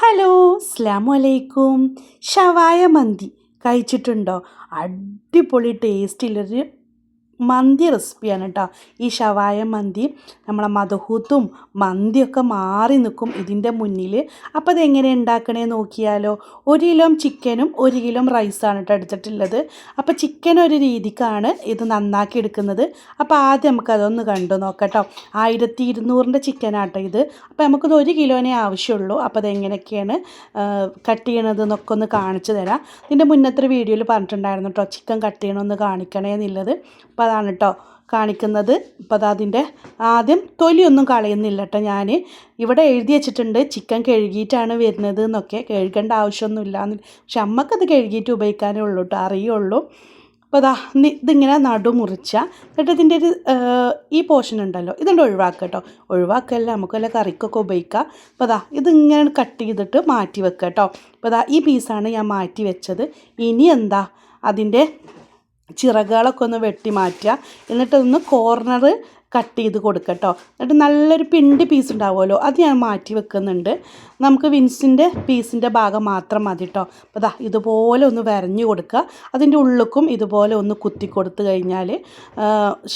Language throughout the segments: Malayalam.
ഹലോ അസ്ലാമു അലൈക്കും. ഷവായ മന്തി കഴിച്ചിട്ടുണ്ടോ? അടിപൊളി ടേസ്റ്റിലൊരു മന്തി റെസിപ്പിയാണ് കേട്ടോ. ഈ ഷവായ മന്തി നമ്മളെ മധുഹൂത്തും മന്തിയൊക്കെ മാറി നിൽക്കും ഇതിന്റെ മുന്നിൽ. അപ്പോൾ അതെങ്ങനെ ഉണ്ടാക്കണേ നോക്കിയാലോ? ഒരു കിലോ ചിക്കനും ഒരു കിലോ റൈസാണ് കേട്ടോ എടുത്തിട്ടുള്ളത്. അപ്പോൾ ചിക്കൻ ഒരു രീതിക്കാണ് ഇത് നന്നാക്കി എടുക്കുന്നത്. അപ്പോൾ ആദ്യം നമുക്കതൊന്ന് കണ്ടു നോക്കട്ടോ ആയിരത്തി ഇരുന്നൂറിന്റെ ചിക്കനാട്ടോ ഇത്. അപ്പോൾ നമുക്കിത് ഒരു കിലോനെ ആവശ്യമുള്ളൂ. അപ്പോൾ അതെങ്ങനെയൊക്കെയാണ് കട്ട് ചെയ്യണത് എന്നൊക്കെ ഒന്ന് കാണിച്ചു തരാം. ഇതിന്റെ മുന്നത്തെ വീഡിയോയിൽ പറഞ്ഞിട്ടുണ്ടായിരുന്നു കേട്ടോ ചിക്കൻ കട്ട് ചെയ്യണമെന്ന് കാണിക്കണേ എന്നുള്ളത് അപ്പോൾ അതാണ് കേട്ടോ കാണിക്കുന്നത്. ഇപ്പോൾ അതതിന്റെ ആദ്യം തൊലിയൊന്നും കളയുന്നില്ല കേട്ടോ ഞാൻ ഇവിടെ എഴുതി വെച്ചിട്ടുണ്ട് ചിക്കൻ കഴുകിയിട്ടാണ് വരുന്നത് എന്നൊക്കെ. കഴുകേണ്ട ആവശ്യമൊന്നുമില്ല പക്ഷെ അമ്മക്കത് കഴുകിയിട്ട് ഉപയോഗിക്കാനേ ഉള്ളൂ കേട്ടോ അറിയുള്ളൂ. അപ്പോൾ അതാ ഇതിങ്ങനെ നടു മുറിച്ച എന്നിട്ട് ഇതിന്റെ ഒരു ഈ പോർഷൻ ഉണ്ടല്ലോ ഇതുകൊണ്ട് ഒഴിവാക്കുക കേട്ടോ ഒഴിവാക്കല്ല നമുക്ക് വല്ല കറിക്കൊക്കെ ഉപയോഗിക്കാം. അപ്പോൾ അതാ ഇതിങ്ങനെ കട്ട് ചെയ്തിട്ട് മാറ്റി വെക്കുക കേട്ടോ അപ്പോൾ അതാ ഈ പീസാണ് ഞാൻ മാറ്റി വെച്ചത്. ഇനി എന്താ? അതിന്റെ ചിറകുകളൊക്കെ ഒന്ന് വെട്ടി മാറ്റുക. എന്നിട്ടൊന്ന് കോർണർ കട്ട് ചെയ്ത് കൊടുക്കുക കേട്ടോ എന്നിട്ട് നല്ലൊരു പിണ്ടി പീസ് ഉണ്ടാവുമല്ലോ അത് ഞാൻ മാറ്റി വെക്കുന്നുണ്ട്. നമുക്ക് വിൻസിന്റെ പീസിന്റെ ഭാഗം മാത്രം മതി കേട്ടോ അപ്പോൾ ദാ ഇതുപോലെ ഒന്ന് വരഞ്ഞു കൊടുക്കുക. അതിന്റെ ഉള്ളിക്കും ഇതുപോലെ ഒന്ന് കുത്തി കൊടുത്തു കഴിഞ്ഞാൽ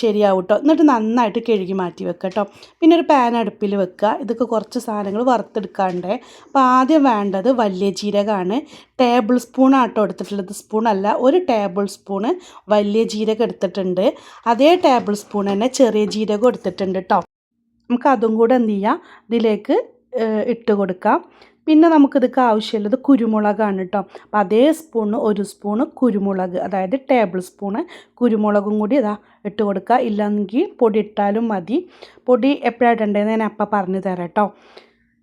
ശരിയാവും കേട്ടോ എന്നിട്ട് നന്നായിട്ട് കഴുകി മാറ്റി വെക്കുക കേട്ടോ പിന്നെ ഒരു പാൻ അടുപ്പിൽ വെക്കുക. ഇതൊക്കെ കുറച്ച് സാധനങ്ങൾ വറുത്തെടുക്കാണ്ടേ അപ്പോൾ ആദ്യം വേണ്ടത് വലിയ ജീരകമാണ്. ടേബിൾ സ്പൂൺ ആട്ടോ എടുത്തിട്ടുള്ളത്. സ്പൂണല്ല ഒരു ടേബിൾ സ്പൂണ് വലിയ ജീരകം എടുത്തിട്ടുണ്ട്. അതേ ടേബിൾ സ്പൂൺ തന്നെ ചെറിയ ജീരകം എടുത്തിട്ടുണ്ട് കേട്ടോ നമുക്ക് അതും കൂടെ എന്ത് ചെയ്യാം? ഇതിലേക്ക് ഇട്ട് കൊടുക്കാം. പിന്നെ നമുക്കിതൊക്കെ ആവശ്യമുള്ളത് കുരുമുളകാണ് കേട്ടോ അപ്പം അതേ സ്പൂണ് ഒരു സ്പൂണ് കുരുമുളക് അതായത് ടേബിൾ സ്പൂണ് കുരുമുളകും കൂടി ഇതാ ഇട്ട് കൊടുക്കുക. ഇല്ലെങ്കിൽ പൊടി ഇട്ടാലും മതി. പൊടി എപ്പോഴാണ് ഇടേണ്ടതെന്ന് ഞാൻ അപ്പം പറഞ്ഞു തരാം കേട്ടോ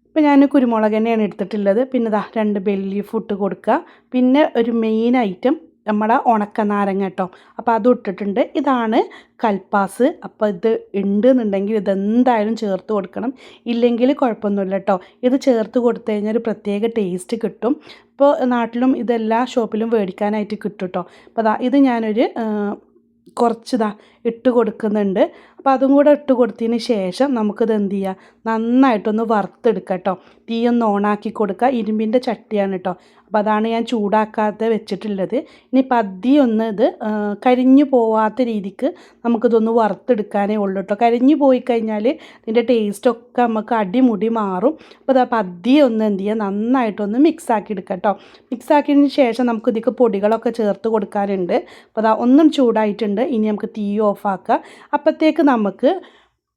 ഇപ്പം ഞാൻ കുരുമുളക് തന്നെയാണ് എടുത്തിട്ടുള്ളത്. പിന്നെ ഇതാ രണ്ട് ബെല്ലി ഫുഡ് കൊടുക്കുക. പിന്നെ ഒരു മെയിൻ ഐറ്റം നമ്മുടെ ഉണക്ക നാരങ്ങ കേട്ടോ അപ്പോൾ അതും ഇട്ടിട്ടുണ്ട്. ഇതാണ് കൽപ്പാസ്. അപ്പോൾ ഇത് ഉണ്ട് എന്നുണ്ടെങ്കിൽ ഇതെന്തായാലും ചേർത്ത് കൊടുക്കണം. ഇല്ലെങ്കിൽ കുഴപ്പമൊന്നുമില്ല കേട്ടോ ഇത് ചേർത്ത് കൊടുത്തു കഴിഞ്ഞാൽ ഒരു പ്രത്യേക ടേസ്റ്റ് കിട്ടും. ഇപ്പോൾ നാട്ടിലും ഇതെല്ലാ ഷോപ്പിലും മേടിക്കാനായിട്ട് കിട്ടും കേട്ടോ അപ്പോൾ ഇത് ഞാനൊരു കുറച്ചിതാ ഇട്ട് കൊടുക്കുന്നുണ്ട്. അപ്പോൾ അതും കൂടെ ഇട്ട് കൊടുത്തതിന് ശേഷം നമുക്കിത് എന്ത് ചെയ്യുക നന്നായിട്ടൊന്ന് വറുത്തെടുക്കുക കേട്ടോ. ഒന്ന് ഓണാക്കി കൊടുക്കുക. ഇരുമ്പിന്റെ ചട്ടിയാണ് കേട്ടോ. അപ്പോൾ അതാണ് ഞാൻ ചൂടാക്കാതെ വെച്ചിട്ടുള്ളത്. ഇനി പതി ഒന്ന് ഇത് കരിഞ്ഞു പോവാത്ത രീതിക്ക് നമുക്കിതൊന്ന് വറുത്തെടുക്കാനേ ഉള്ളൂ കേട്ടോ. കരിഞ്ഞു പോയി കഴിഞ്ഞാൽ ഇതിന്റെ ടേസ്റ്റൊക്കെ നമുക്ക് അടിമുടി മാറും. അപ്പോൾ അത് പതി ഒന്ന് എന്ത് ചെയ്യുക നന്നായിട്ടൊന്ന് മിക്സാക്കി എടുക്കുക കേട്ടോ. മിക്സ് ആക്കിയതിന് ശേഷം നമുക്ക് ഇതിക്ക് പൊടികളൊക്കെ ചേർത്ത് കൊടുക്കാനുണ്ട്. അപ്പോൾ അതാ ഒന്നും ചൂടായിട്ടുണ്ട്. ഇനി നമുക്ക് തീ ഓഫാക്കുക. അപ്പോഴത്തേക്ക് നമുക്ക്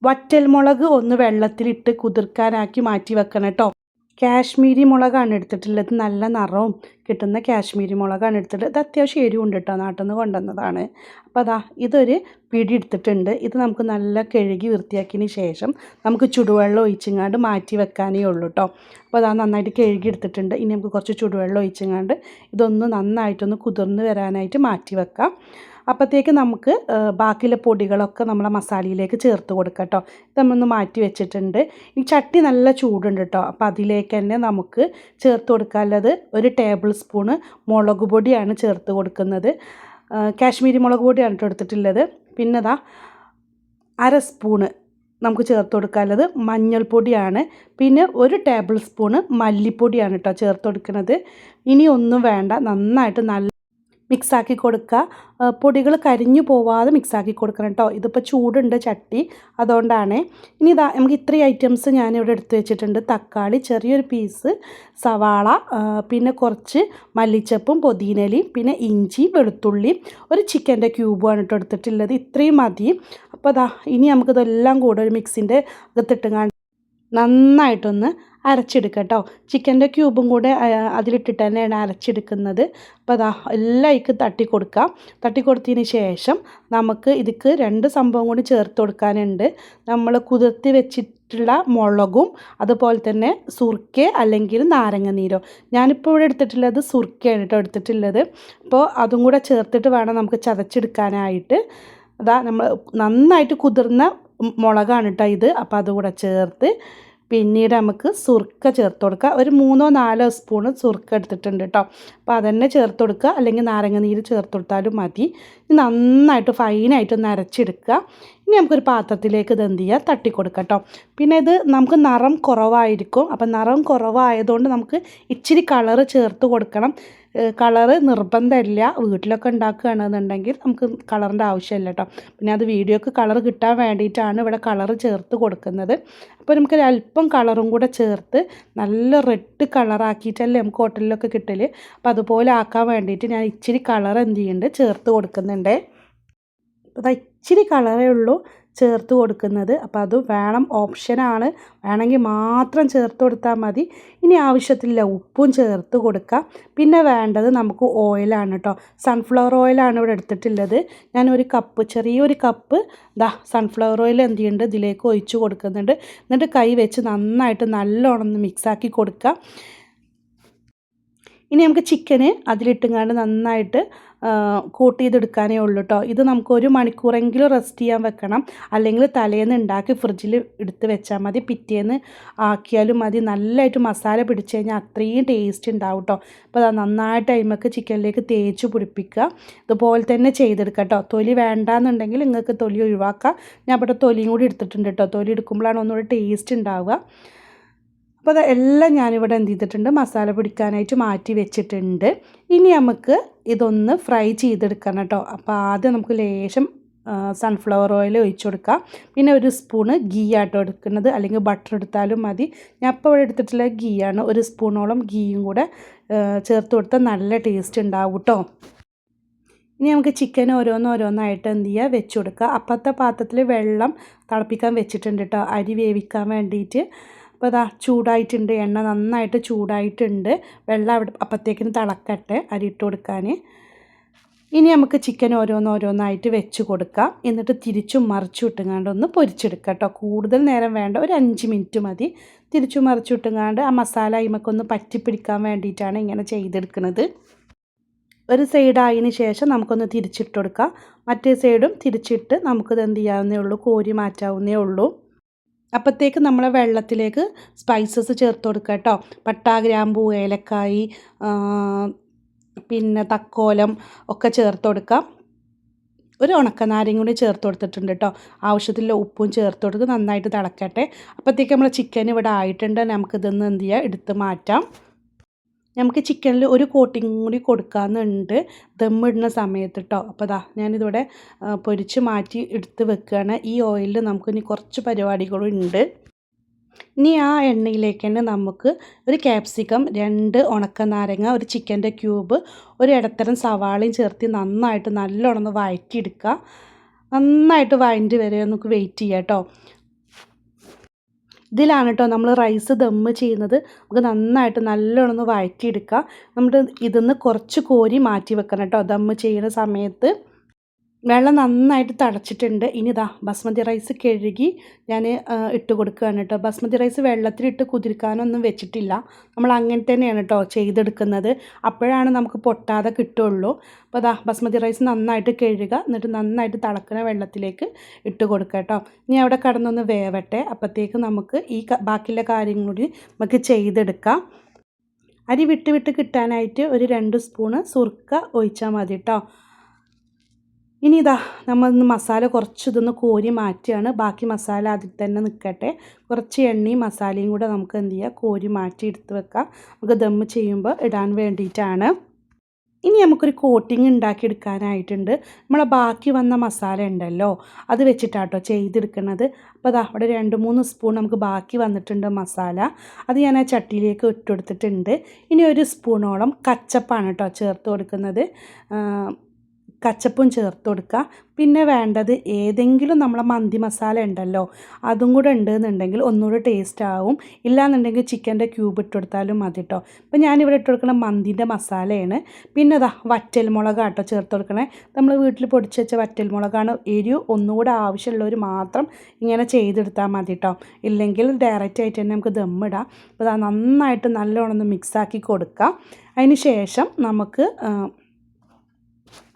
വറ്റൽമുളക് ഒന്ന് വെള്ളത്തിലിട്ട് കുതിർക്കാനാക്കി മാറ്റി വെക്കണം കേട്ടോ. കാശ്മീരി മുളകാണ് എടുത്തിട്ടുള്ളത്. നല്ല നിറവും കിട്ടുന്ന കാശ്മീരി മുളകാണ് എടുത്തിട്ട് ഇത് അത്യാവശ്യം എരിവുണ്ട് കേട്ടോ നാട്ടിൽ നിന്ന് കൊണ്ടുവന്നതാണ്. അപ്പോൾ അതാ ഇതൊരു പിടി എടുത്തിട്ടുണ്ട്. ഇത് നമുക്ക് നല്ല കഴുകി വൃത്തിയാക്കിയതിന് ശേഷം നമുക്ക് ചുടുവെള്ളം ഒഴിച്ചിങ്ങാണ്ട് മാറ്റി വെക്കാനേ ഉള്ളൂ കേട്ടോ അപ്പോൾ അതാ നന്നായിട്ട് കഴുകി എടുത്തിട്ടുണ്ട്. ഇനി നമുക്ക് കുറച്ച് ചുടുവെള്ളം ഒഴിച്ചിങ്ങാണ്ട് ഇതൊന്ന് നന്നായിട്ടൊന്ന് കുതിർന്ന് വരാനായിട്ട് മാറ്റി വെക്കാം. അപ്പോഴത്തേക്ക് നമുക്ക് ബാക്കിയുള്ള പൊടികളൊക്കെ നമ്മളെ മസാലയിലേക്ക് ചേർത്ത് കൊടുക്കാം കേട്ടോ ഇത് നമ്മളൊന്ന് മാറ്റി വെച്ചിട്ടുണ്ട്. ഈ ചട്ടി നല്ല ചൂടുണ്ട് കേട്ടോ അപ്പോൾ അതിലേക്ക് തന്നെ നമുക്ക് ചേർത്ത് കൊടുക്കാനുള്ളത് ഒരു ടേബിൾ സ്പൂണ് മുളക് പൊടിയാണ് ചേർത്ത് കൊടുക്കുന്നത്. കാശ്മീരി മുളക് പൊടിയാണ് കേട്ടോ എടുത്തിട്ടുള്ളത്. പിന്നെ അതാ അര സ്പൂണ് നമുക്ക് ചേർത്ത് കൊടുക്കാനുള്ളത് മഞ്ഞൾപ്പൊടിയാണ്. പിന്നെ ഒരു ടേബിൾ സ്പൂണ് മല്ലിപ്പൊടിയാണ് കേട്ടോ ചേർത്ത് കൊടുക്കുന്നത്. ഇനി ഒന്നും വേണ്ട നന്നായിട്ട് നല്ല മിക്സാക്കി കൊടുക്കുക. പൊടികൾ കരിഞ്ഞു പോവാതെ മിക്സാക്കി കൊടുക്കണം കേട്ടോ. ഇതിപ്പോൾ ചൂടുണ്ട് ചട്ടി അതുകൊണ്ടാണ്. ഇനി ഇതാ നമുക്ക് ഇത്രയും ഐറ്റംസ് ഞാനിവിടെ എടുത്തു വെച്ചിട്ടുണ്ട്. തക്കാളി ചെറിയൊരു പീസ് സവാള പിന്നെ കുറച്ച് മല്ലിച്ചപ്പും പുതിനലയും പിന്നെ ഇഞ്ചി വെളുത്തുള്ളി ഒരു ചിക്കന്റെ ക്യൂബുമാണ് കേട്ടോ എടുത്തിട്ടുള്ളത്. ഇത്രയും മതി. അപ്പോൾ അതാ ഇനി നമുക്കിതെല്ലാം കൂടെ ഒരു മിക്സിന്റെ അകത്തിട്ടുങ്ങാണ്ട് നന്നായിട്ടൊന്ന് അരച്ചെടുക്കുക കേട്ടോ ചിക്കന്റെ ക്യൂബും കൂടെ അതിലിട്ടിട്ട് തന്നെയാണ് അരച്ചെടുക്കുന്നത്. അപ്പോൾ അതാ എല്ലായിക്കും തട്ടി കൊടുക്കാം. തട്ടി കൊടുത്തതിന് ശേഷം നമുക്ക് ഇതിക്ക് രണ്ട് സംഭവം കൂടി ചേർത്ത് കൊടുക്കാനുണ്ട്. നമ്മൾ കുതിർത്തി വെച്ചിട്ടുള്ള മുളകും അതുപോലെ തന്നെ സുർക്ക അല്ലെങ്കിൽ നാരങ്ങ നീരോ. ഞാനിപ്പോൾ ഇവിടെ എടുത്തിട്ടുള്ളത് സുർക്കയാണ് കേട്ടോ എടുത്തിട്ടുള്ളത്. അപ്പോൾ അതും കൂടെ ചേർത്തിട്ട് വേണം നമുക്ക് ചതച്ചെടുക്കാനായിട്ട്. അതാ നമ്മൾ നന്നായിട്ട് കുതിർന്ന മുളകാണ് കേട്ടോ ഇത്. അപ്പോൾ അതുകൂടെ ചേർത്ത് പിന്നീട് നമുക്ക് സുർക്ക ചേർത്ത് കൊടുക്കുക ഒരു മൂന്നോ നാലോ സ്പൂൺ സുർക്ക എടുത്തിട്ടുണ്ട് കേട്ടോ അപ്പോൾ അതന്നെ ചേർത്ത് കൊടുക്കുക അല്ലെങ്കിൽ നാരങ്ങ നീര് ചേർത്ത് കൊടുത്താലും മതി. നന്നായിട്ട് ഫൈനായിട്ട് ഒന്ന് അരച്ചെടുക്കുക ഇനി നമുക്കൊരു പാത്രത്തിലേക്ക് ഇത് എന്ത് ചെയ്യുക തട്ടി കൊടുക്കട്ടോ പിന്നെ ഇത് നമുക്ക് നിറം കുറവായിരിക്കും. അപ്പം നിറം കുറവായതുകൊണ്ട് നമുക്ക് ഇച്ചിരി കളറ് ചേർത്ത് കൊടുക്കണം. കളറ് നിർബന്ധമില്ല. വീട്ടിലൊക്കെ ഉണ്ടാക്കുകയാണെന്നുണ്ടെങ്കിൽ നമുക്ക് കളറിന്റെ ആവശ്യമില്ല കേട്ടോ. പിന്നെ അത് വീഡിയോക്ക് കളർ കിട്ടാൻ വേണ്ടിയിട്ടാണ് ഇവിടെ കളറ് ചേർത്ത് കൊടുക്കുന്നത്. അപ്പോൾ നമുക്ക് അല്പം കളറും കൂടെ ചേർത്ത് നല്ല റെഡ് കളറാക്കിയിട്ടല്ലേ നമുക്ക് ഹോട്ടലിലൊക്കെ കിട്ടൽ അപ്പോൾ അതുപോലെ ആക്കാൻ വേണ്ടിയിട്ട് ഞാൻ ഇച്ചിരി കളർ എന്ത് ചെയ്യുന്നുണ്ട് ചേർത്ത് കൊടുക്കുന്നുണ്ട്. അപ്പോൾ ഇച്ചിരി കളറേ ഉള്ളൂ ചേർത്ത് കൊടുക്കുന്നത്. അപ്പോൾ അത് വേണം ഓപ്ഷനാണ് വേണമെങ്കിൽ മാത്രം ചേർത്ത് കൊടുത്താൽ മതി. ഇനി ആവശ്യത്തില്ല ഉപ്പും ചേർത്ത് കൊടുക്കാം. പിന്നെ വേണ്ടത് നമുക്ക് ഓയിലാണ് കേട്ടോ സൺഫ്ലവർ ഓയിലാണ് ഇവിടെ എടുത്തിട്ടുള്ളത്. ഞാൻ ഒരു കപ്പ് ചെറിയൊരു കപ്പ് ദാ സൺഫ്ലവർ ഓയിൽ എന്ത് ചെയ്യുന്നുണ്ട് ഇതിലേക്ക് ഒഴിച്ച് കൊടുക്കുന്നുണ്ട്. എന്നിട്ട് കൈ വെച്ച് നന്നായിട്ട് നല്ലോണം ഒന്ന് മിക്സാക്കി കൊടുക്കുക ഇനി നമുക്ക് ചിക്കന് അതിലിട്ടുങ്ങാണ്ട് നന്നായിട്ട് കൂട്ട് ചെയ്തെടുക്കാനേ ഉള്ളൂ കേട്ടോ ഇത് നമുക്ക് ഒരു മണിക്കൂറെങ്കിലും റെസ്റ്റ് ചെയ്യാൻ വെക്കണം. അല്ലെങ്കിൽ തലേന്ന് ഉണ്ടാക്കി ഫ്രിഡ്ജിൽ എടുത്ത് വെച്ചാൽ മതി. പിറ്റേന്ന് ആക്കിയാലും മതി. നല്ലതായിട്ട് മസാല പിടിച്ച് കഴിഞ്ഞാൽ അത്രയും ടേസ്റ്റ് ഉണ്ടാവും കേട്ടോ അപ്പോൾ അത് നന്നായിട്ട് അയിമക്ക് ചിക്കനിലേക്ക് തേച്ച് പിടിപ്പിക്കുക. ഇതുപോലെ തന്നെ ചെയ്തെടുക്കുക കേട്ടോ തൊലി വേണ്ടാന്നുണ്ടെങ്കിൽ നിങ്ങൾക്ക് തൊലി ഒഴിവാക്കാം. ഞാൻ ഇവിടെ തൊലിയും കൂടി എടുത്തിട്ടുണ്ട് കേട്ടോ തൊലി എടുക്കുമ്പോഴാണ് ഒന്നുകൂടി ടേസ്റ്റ് ഉണ്ടാവുക അപ്പോൾ അതെല്ലാം ഞാനിവിടെ എന്ത് ചെയ്തിട്ടുണ്ട്? മസാല പിടിക്കാനായിട്ട് മാറ്റി വെച്ചിട്ടുണ്ട്. ഇനി നമുക്ക് ഇതൊന്ന് ഫ്രൈ ചെയ്തെടുക്കണം കേട്ടോ. അപ്പോൾ ആദ്യം നമുക്ക് ലേശം സൺഫ്ലവർ ഓയിൽ ഒഴിച്ചു കൊടുക്കാം. പിന്നെ ഒരു സ്പൂണ് ഗീ ആട്ടോ എടുക്കുന്നത്. അല്ലെങ്കിൽ ബട്ടർ എടുത്താലും മതി. ഞാൻ ഇപ്പോൾ ഇവിടെ എടുത്തിട്ടുള്ള ഗീ ആണ്. ഒരു സ്പൂണോളം ഗീയും കൂടെ ചേർത്ത് കൊടുത്താൽ നല്ല ടേസ്റ്റ് ഉണ്ടാവും കേട്ടോ ഇനി നമുക്ക് ചിക്കൻ ഓരോന്ന് ഓരോന്നായിട്ട് എന്ത് ചെയ്യുക വെച്ച് കൊടുക്കുക അപ്പോഴത്തെ പാത്രത്തിൽ വെള്ളം തിളപ്പിക്കാൻ വെച്ചിട്ടുണ്ട് കേട്ടോ അരി വേവിക്കാൻ വേണ്ടിയിട്ട്. അപ്പോൾ ഇതാ ചൂടായിട്ടുണ്ട് എണ്ണ നന്നായിട്ട് ചൂടായിട്ടുണ്ട്. വെള്ളം അവിടെ അപ്പത്തേക്കിന് തിളക്കട്ടെ അരി ഇട്ട് കൊടുക്കാൻ. ഇനി നമുക്ക് ചിക്കൻ ഓരോന്നോരോന്നായിട്ട് വെച്ച് കൊടുക്കാം. എന്നിട്ട് തിരിച്ചും മറിച്ചു ഇട്ടുങ്ങാണ്ട് ഒന്ന് പൊരിച്ചെടുക്കാം കേട്ടോ. കൂടുതൽ നേരം വേണ്ട ഒരു അഞ്ച് മിനിറ്റ് മതി. തിരിച്ചു മറിച്ചു ഇട്ടുങ്ങാണ്ട് ആ മസാല ഇമക്കൊന്ന് പറ്റിപ്പിടിക്കാൻ വേണ്ടിയിട്ടാണ് ഇങ്ങനെ ചെയ്തെടുക്കുന്നത്. ഒരു സൈഡായതിന് ശേഷം നമുക്കൊന്ന് തിരിച്ചിട്ട് കൊടുക്കാം. മറ്റേ സൈഡും തിരിച്ചിട്ട് നമുക്കിത് എന്ത് ചെയ്യാവുന്നേ ഉള്ളൂ കോരി മാറ്റാവുന്നേ ഉള്ളൂ. അപ്പോഴത്തേക്ക് നമ്മൾ വെള്ളത്തിലേക്ക് സ്പൈസസ് ചേർത്ത് കൊടുക്കുക കേട്ടോ പട്ട ഗ്രാമ്പൂ ഏലക്കായി പിന്നെ തക്കോലം ഒക്കെ ചേർത്ത് കൊടുക്കാം ഒരു ഉണക്കനാരയും കൂടി ചേർത്ത് കൊടുത്തിട്ടുണ്ട് കേട്ടോ ആവശ്യത്തിലുള്ള ഉപ്പും ചേർത്ത് കൊടുത്ത് നന്നായിട്ട് തിളക്കട്ടെ. അപ്പോഴത്തേക്ക് നമ്മൾ ചിക്കൻ ഇവിടെ ആയിട്ടുണ്ട്. നമുക്കിതൊന്ന് എന്ത് ചെയ്യുക എടുത്ത് മാറ്റാം. നമുക്ക് ചിക്കനിൽ ഒരു കോട്ടിങ് കൂടി കൊടുക്കാമെന്നുണ്ട് ദമ്മിടുന്ന സമയത്ത് കേട്ടോ അപ്പോൾ ദാ ഞാനിതിവിടെ പൊരിച്ച് മാറ്റി എടുത്ത് വെക്കുകയാണ് ഈ ഓയിലിൽ നമുക്ക് ഇനി കുറച്ച് പരിപാടികളും ഉണ്ട്. ഇനി ആ എണ്ണയിലേക്ക് തന്നെ നമുക്ക് ഒരു ക്യാപ്സിക്കം രണ്ട് ഉണക്ക നാരങ്ങ ഒരു ചിക്കന്റെ ക്യൂബ് ഒരു ഇടത്തരം സവാളയും ചേർത്ത് നന്നായിട്ട് നല്ലോണം വഴറ്റിയെടുക്കുക നന്നായിട്ട് വഴണ്ടി വരെ നമുക്ക് വെയിറ്റ് ചെയ്യാം കേട്ടോ ഇതിലാണ് കേട്ടോ നമ്മൾ റൈസ് ദമ്മ് ചെയ്യുന്നത്. നമുക്ക് നന്നായിട്ട് നല്ലോണം ഒന്ന് വഴറ്റിയെടുക്കുക ഇതിൽ നിന്ന് കുറച്ച് കോരി മാറ്റി വെക്കണം കേട്ടോ ദമ്മ് ചെയ്യുന്ന സമയത്ത്. വെള്ളം നന്നായിട്ട് തടച്ചിട്ടുണ്ട് ഇനി ഇതാ ബസ്മതി റൈസ് കഴുകി ഞാൻ ഇട്ട് കൊടുക്കുകയാണ് കേട്ടോ. ബസ്മതി റൈസ് വെള്ളത്തിലിട്ട് കുതിർക്കാനൊന്നും വെച്ചിട്ടില്ല. നമ്മൾ അങ്ങനെ തന്നെയാണ് കേട്ടോ ചെയ്തെടുക്കുന്നത്. അപ്പോഴാണ് നമുക്ക് പൊട്ടാതെ കിട്ടുള്ളൂ. അപ്പോൾ അതാ ബസ്മതി റൈസ് നന്നായിട്ട് കഴുകുക. എന്നിട്ട് നന്നായിട്ട് തിളക്കുന്ന വെള്ളത്തിലേക്ക് ഇട്ട് കൊടുക്കുക കേട്ടോ. ഇനി അവിടെ കടന്നൊന്ന് വേവട്ടെ. അപ്പോഴത്തേക്ക് നമുക്ക് ഈ ബാക്കിയുള്ള കാര്യങ്ങൾ കൂടി നമുക്ക് ചെയ്തെടുക്കാം. അരി വിട്ട് വിട്ട് കിട്ടാനായിട്ട് ഒരു രണ്ട് സ്പൂണ് സുർക്ക ഒഴിച്ചാൽ മതി കേട്ടോ. ഇനി ഇതാ നമ്മൾ മസാല കുറച്ച് ഇതൊന്ന് കോരി മാറ്റിയാണ്. ബാക്കി മസാല അതിൽ തന്നെ നിൽക്കട്ടെ. കുറച്ച് എണ്ണയും മസാലയും കൂടെ നമുക്ക് എന്ത് ചെയ്യുക കോരി മാറ്റി എടുത്ത് വെക്കാം. നമുക്ക് ദമ്മ് ചെയ്യുമ്പോൾ ഇടാൻ വേണ്ടിയിട്ടാണ്. ഇനി നമുക്കൊരു കോട്ടിങ് ഉണ്ടാക്കിയെടുക്കാനായിട്ടുണ്ട്. നമ്മളെ ബാക്കി വന്ന മസാല ഉണ്ടല്ലോ അത് വെച്ചിട്ടാട്ടോ ചെയ്തെടുക്കുന്നത് അപ്പോൾ അതാ അവിടെ രണ്ട് മൂന്ന് സ്പൂൺ നമുക്ക് ബാക്കി വന്നിട്ടുണ്ട് മസാല. അത് ഞാൻ ആ ചട്ടിയിലേക്ക് ഇട്ടുകൊടുത്തിട്ടുണ്ട്. ഇനി ഒരു സ്പൂണോളം കച്ചപ്പാണ് കേട്ടോ ചേർത്ത് കൊടുക്കുന്നത്. കച്ചപ്പും ചേർത്ത് കൊടുക്കുക. പിന്നെ വേണ്ടത് ഏതെങ്കിലും നമ്മളെ മന്തി മസാല ഉണ്ടല്ലോ അതും കൂടെ ഉണ്ടെന്നുണ്ടെങ്കിൽ ഒന്നുകൂടെ ടേസ്റ്റ് ആവും. ഇല്ലാന്നുണ്ടെങ്കിൽ ചിക്കന്റെ ക്യൂബ് ഇട്ട് കൊടുത്താലും മതി കേട്ടോ അപ്പോൾ ഞാനിവിടെ ഇട്ട് കൊടുക്കുന്ന മന്തിന്റെ മസാലയാണ്. പിന്നെ അതാ വറ്റൽ കേട്ടോ ചേർത്ത് കൊടുക്കണേ. നമ്മൾ വീട്ടിൽ പൊടിച്ച് വെച്ച വറ്റൽ മുളകാണ് എരിവ് ഒന്നുകൂടെ ആവശ്യമുള്ളവർ മാത്രം ഇങ്ങനെ ചെയ്തെടുത്താൽ മതി കേട്ടോ ഇല്ലെങ്കിൽ ഡയറക്റ്റ് ആയിട്ട് തന്നെ നമുക്ക് ദമ്മിടാം അപ്പോൾ നന്നായിട്ട് നല്ലോണം ഒന്ന് മിക്സാക്കി കൊടുക്കാം. അതിന് ശേഷം നമുക്ക്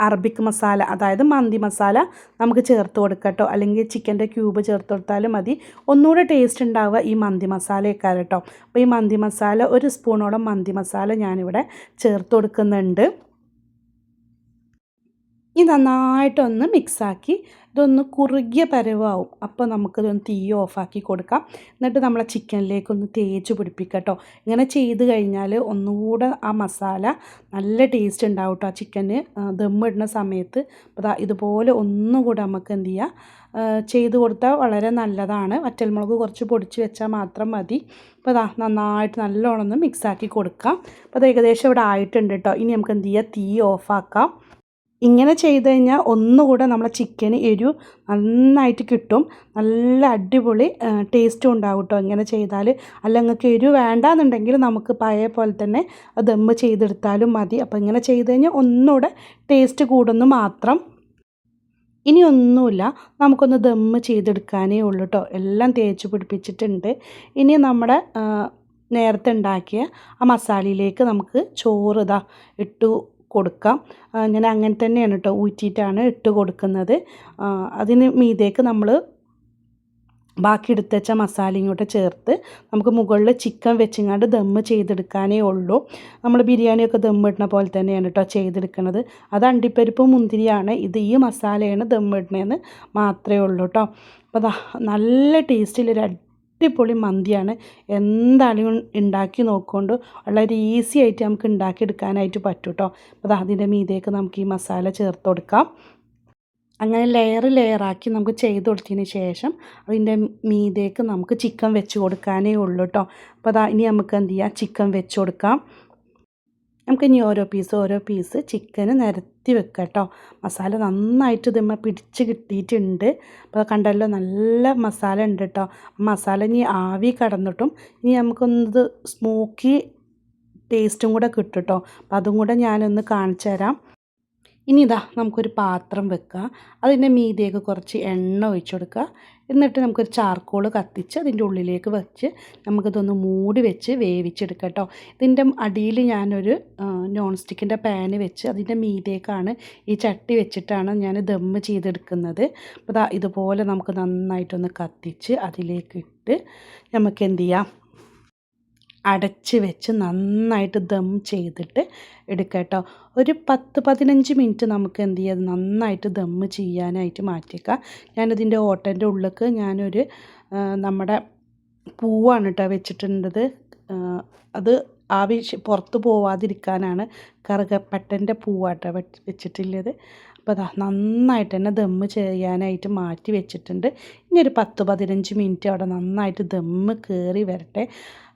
അറബിക് മസാല അതായത് മന്തി മസാല നമുക്ക് ചേർത്ത് കൊടുക്കട്ടോ അല്ലെങ്കിൽ ചിക്കന്റെ ക്യൂബ് ചേർത്ത് കൊടുത്താലും മതി. ഒന്നുകൂടെ ടേസ്റ്റ് ഉണ്ടാവുക ഈ മന്തി മസാലയൊക്കെ കേട്ടോ അപ്പോൾ ഈ മന്തി മസാല ഒരു സ്പൂണോളം മന്തി മസാല ഞാനിവിടെ ചേർത്ത് കൊടുക്കുന്നുണ്ട്. ഇത് നന്നായിട്ടൊന്ന് മിക്സാക്കി ഇതൊന്ന് കുറുകിയ പരവാവും. അപ്പോൾ നമുക്കിതൊന്ന് തീ ഓഫാക്കി കൊടുക്കാം. എന്നിട്ട് നമ്മളെ ചിക്കനിലേക്കൊന്ന് തേച്ച് പിടിപ്പിക്കട്ടോ ഇങ്ങനെ ചെയ്ത് കഴിഞ്ഞാൽ ഒന്നുകൂടെ ആ മസാല നല്ല ടേസ്റ്റ് ഉണ്ടാവും കേട്ടോ ആ ചിക്കന്. ദമ്മിടുന്ന സമയത്ത്. അപ്പോൾ ഇതുപോലെ ഒന്നും കൂടെ നമുക്ക് എന്ത് ചെയ്യുക ചെയ്ത് കൊടുത്താൽ വളരെ നല്ലതാണ്. വറ്റൽമുളക് കുറച്ച് പൊടിച്ച് വെച്ചാൽ മാത്രം മതി. അപ്പോൾ അതാ നന്നായിട്ട് നല്ലോണം ഒന്ന് മിക്സാക്കി കൊടുക്കാം. അപ്പോൾ അത് ഏകദേശം ഇവിടെ ആയിട്ടുണ്ട് കേട്ടോ ഇനി നമുക്ക് എന്ത് ചെയ്യുക തീ ഓഫാക്കാം. ഇങ്ങനെ ചെയ്ത് കഴിഞ്ഞാൽ ഒന്നുകൂടെ നമ്മളെ ചിക്കന് എരിവ് നന്നായിട്ട് കിട്ടും. നല്ല അടിപൊളി ടേസ്റ്റും ഉണ്ടാവും കേട്ടോ ഇങ്ങനെ ചെയ്താൽ അല്ല നിങ്ങൾക്ക് എരിവ് വേണ്ടാന്നുണ്ടെങ്കിൽ നമുക്ക് പഴയ പോലെ തന്നെ ദമ്മ് ചെയ്തെടുത്താലും മതി. അപ്പോൾ ഇങ്ങനെ ചെയ്ത് കഴിഞ്ഞാൽ ഒന്നുകൂടെ ടേസ്റ്റ് കൂടുന്നു മാത്രം. ഇനി ഒന്നുമില്ല നമുക്കൊന്ന് ദമ്മ് ചെയ്തെടുക്കാനേ ഉള്ളൂ കേട്ടോ എല്ലാം തേച്ച് പിടിപ്പിച്ചിട്ടുണ്ട്. ഇനി നമ്മുടെ നേരത്തെ ഉണ്ടാക്കിയ ആ മസാലയിലേക്ക് നമുക്ക് ചോറ് ഇതാ ഇട്ട് കൊടുക്കാം. ഞാൻ അങ്ങനെ തന്നെയാണ് കേട്ടോ ഊറ്റിയിട്ടാണ് ഇട്ട് കൊടുക്കുന്നത്. അതിന് മീതേക്ക് നമ്മൾ ബാക്കി എടുത്തുവച്ച മസാലയും കൂടെ ചേർത്ത് നമുക്ക് മുകളിൽ ചിക്കൻ വെച്ചിങ്ങാണ്ട് ദമ്മ് ചെയ്തെടുക്കാനേ ഉള്ളൂ. നമ്മൾ ബിരിയാണിയൊക്കെ ദമ്മ് ഇടുന്ന പോലെ തന്നെയാണ് കേട്ടോ ചെയ്തെടുക്കുന്നത് അത് അണ്ടിപ്പരിപ്പ് മുന്തിരിയാണ്. ഇത് ഈ മസാലയാണ് ദമ്മ് ഇടണേന്ന് മാത്രമേ ഉള്ളൂ കേട്ടോ അപ്പോൾ നല്ല ടേസ്റ്റിലൊരു അടിപൊളി മന്തിയാണ്. എന്തായാലും ഉണ്ടാക്കി നോക്കുകൊണ്ട് വളരെ ഈസി ആയിട്ട് നമുക്ക് ഉണ്ടാക്കിയെടുക്കാനായിട്ട് പറ്റും കേട്ടോ അപ്പോൾ അതിന്റെ മീതേക്ക് നമുക്ക് ഈ മസാല ചേർത്ത് കൊടുക്കാം. അങ്ങനെ ലെയർ ലെയറാക്കി നമുക്ക് ചെയ്ത് കൊടുത്തതിന് ശേഷം അതിന്റെ മീതേക്ക് നമുക്ക് ചിക്കൻ വെച്ച് കൊടുക്കാനേ ഉള്ളൂ കേട്ടോ അപ്പോൾ അതാ ഇനി നമുക്ക് എന്ത് ചെയ്യാം? ചിക്കൻ വെച്ച് കൊടുക്കാം. നമുക്ക് ഇനി ഓരോ പീസ് ഓരോ പീസ് ചിക്കന് നിരത്തി വെക്കാം കേട്ടോ മസാല നന്നായിട്ട് ഇതുമ്മ പിടിച്ച് കിട്ടിയിട്ടുണ്ട് അപ്പോൾ കണ്ടല്ലോ നല്ല മസാല ഉണ്ട് കേട്ടോ മസാല ഇനി ആവി കടന്നിട്ടും ഇനി നമുക്കൊന്നത് സ്മോക്കി ടേസ്റ്റും കൂടെ കിട്ടും കേട്ടോ അപ്പോൾ അതും കൂടെ ഞാനൊന്ന് കാണിച്ചു തരാം. ഇനി ഇതാ നമുക്കൊരു പാത്രം വെക്കുക അതിന്റെ മീതിയൊക്കെ കുറച്ച് എണ്ണ ഒഴിച്ചു കൊടുക്കുക എന്നിട്ട് നമുക്കൊരു ചാർക്കോൾ കത്തിച്ച് അതിന്റെ ഉള്ളിലേക്ക് വെച്ച് നമുക്കിതൊന്ന് മൂടി വെച്ച് വേവിച്ചെടുക്കാം കേട്ടോ. ഇതിന്റെ അടിയിൽ ഞാനൊരു നോൺ സ്റ്റിക്കിന്റെ പാന് വെച്ച് അതിന്റെ മീതേക്കാണ് ഈ ചട്ടി വെച്ചിട്ടാണ് ഞാൻ ദമ്മ് ചെയ്തെടുക്കുന്നത്. അപ്പോൾ ഇതുപോലെ നമുക്ക് നന്നായിട്ടൊന്ന് കത്തിച്ച് അതിലേക്ക് ഇട്ട് നമുക്ക് എന്ത് ചെയ്യാം? അടച്ച് വെച്ച് നന്നായിട്ട് ദം ചെയ്തിട്ട് എടുക്കുക കേട്ടോ. ഒരു പത്ത് പതിനഞ്ച് മിനിറ്റ് നമുക്ക് എന്ത് ചെയ്യാം? നന്നായിട്ട് ദം ചെയ്യാനായിട്ട് മാറ്റിയേക്കാം ഞാനതിന്റെ ഓട്ടന്റെ ഉള്ളിലേക്ക് ഞാനൊരു നമ്മുടെ പൂവാണ് കേട്ടോ വെച്ചിട്ടുണ്ടത്. അത് ആവി പുറത്ത് പോവാതിരിക്കാനാണ് കറുകപ്പട്ടന്റെ പൂവാട്ടോ വെച്ചിട്ടുള്ളത്. അപ്പോൾ അതാ നന്നായിട്ട് തന്നെ ദമ്മ് ചെയ്യാനായിട്ട് മാറ്റി വെച്ചിട്ടുണ്ട്. ഇനി ഒരു പത്ത് പതിനഞ്ച് മിനിറ്റ് അവിടെ നന്നായിട്ട് ദമ്മ് കയറി വരട്ടെ.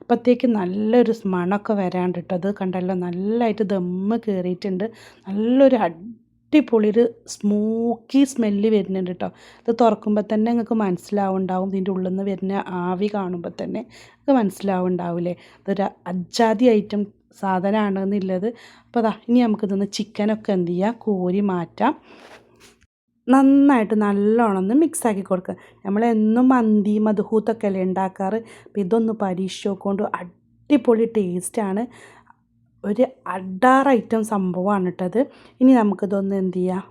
അപ്പോഴത്തേക്ക് നല്ലൊരു മണമൊക്കെ വരാണ്ടിട്ടത് കണ്ടല്ലോ നല്ലതായിട്ട് ദമ്മ് കയറിയിട്ടുണ്ട് നല്ലൊരു അടിപൊളി ഒരു സ്മോക്കി സ്മെല്ല് വരുന്നുണ്ട് കേട്ടോ. ഇത് തുറക്കുമ്പോൾ തന്നെ നിങ്ങൾക്ക് മനസ്സിലാവുണ്ടാവും. ഇതിന്റെ ഉള്ളിൽ നിന്ന് വരുന്ന ആവി കാണുമ്പോൾ തന്നെ നിങ്ങൾക്ക് മനസ്സിലാവുണ്ടാവില്ലേ? ഇതൊരു അജാതി ഐറ്റം സാധനമാണെന്നുള്ളത്. അപ്പോൾ അതാ ഇനി നമുക്കിതൊന്ന് ചിക്കനൊക്കെ എന്ത് ചെയ്യുക കോരി മാറ്റാം. നന്നായിട്ട് നല്ലോണം ഒന്ന് മിക്സാക്കി കൊടുക്കുക. നമ്മളെന്നും മന്തി മധുഹൂത്തൊക്കെ അല്ലേ ഉണ്ടാക്കാറ്? അപ്പോൾ ഇതൊന്ന് പരീക്ഷിച്ച് നോക്കൊണ്ട് അടിപൊളി ടേസ്റ്റാണ്. ഒരു അഡാർ ഐറ്റം സംഭവമാണ് കേട്ടത് ഇനി നമുക്കിതൊന്ന് എന്ത് ചെയ്യാം?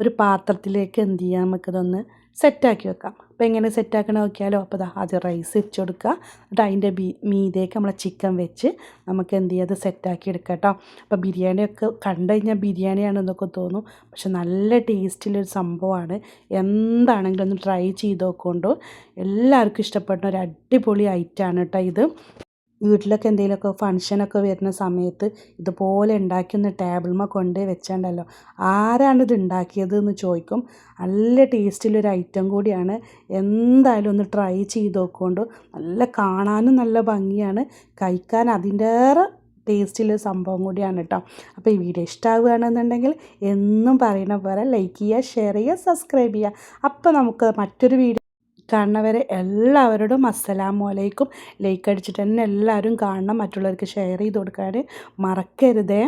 ഒരു പാത്രത്തിലേക്ക് എന്ത് ചെയ്യാം? നമുക്കിതൊന്ന് സെറ്റാക്കി വെക്കാം. അപ്പോൾ എങ്ങനെ സെറ്റാക്കണ നോക്കിയാലോ. അപ്പോൾ ആദ്യം റൈസ് വെച്ച് കൊടുക്കുക എന്നിട്ട് അതിന്റെ ബീ മീതേക്ക് നമ്മളെ ചിക്കൻ വെച്ച് നമുക്ക് എന്ത് ചെയ്യാം അത് സെറ്റാക്കി എടുക്കാം കേട്ടോ അപ്പോൾ ബിരിയാണിയൊക്കെ കണ്ടു കഴിഞ്ഞാൽ ബിരിയാണിയാണെന്നൊക്കെ തോന്നും. പക്ഷെ നല്ല ടേസ്റ്റിലൊരു സംഭവമാണ്. എന്താണെങ്കിലും ഒന്ന് ട്രൈ ചെയ്ത് നോക്കൊണ്ടു എല്ലാവർക്കും ഇഷ്ടപ്പെടുന്ന ഒരു അടിപൊളി ഐറ്റമാണ് കേട്ടോ ഇത്. വീട്ടിലൊക്കെ എന്തെങ്കിലുമൊക്കെ ഫങ്ഷനൊക്കെ വരുന്ന സമയത്ത് ഇതുപോലെ ഉണ്ടാക്കി ഒന്ന് ടേബിൾമ കൊണ്ട് വെച്ചാണ്ടല്ലോ. ആരാണ് ഇത് ഉണ്ടാക്കിയത് എന്ന് ചോദിക്കും. നല്ല ടേസ്റ്റിലൊരു ഐറ്റം കൂടിയാണ്. എന്തായാലും ഒന്ന് ട്രൈ ചെയ്ത് നോക്കുകൊണ്ട് നല്ല കാണാനും നല്ല ഭംഗിയാണ്. കഴിക്കാൻ അതിന്റേറെ ടേസ്റ്റിൽ സംഭവം കൂടിയാണ് കേട്ടോ അപ്പോൾ ഈ വീഡിയോ ഇഷ്ടമാവുകയാണെന്നുണ്ടെങ്കിൽ എന്നും പറയുന്ന പോലെ ലൈക്ക് ചെയ്യുക ഷെയർ ചെയ്യുക സബ്സ്ക്രൈബ് ചെയ്യുക. അപ്പോൾ നമുക്ക് മറ്റൊരു വീഡിയോ കാണുന്നവരെ എല്ലാവരോടും അസ്സലാമു അലൈക്കും. ലൈക്ക് അടിച്ചിട്ട് തന്നെ എല്ലാവരും കാണണം. മറ്റുള്ളവർക്ക് ഷെയർ ചെയ്ത് കൊടുക്കാൻ മറക്കരുതേ.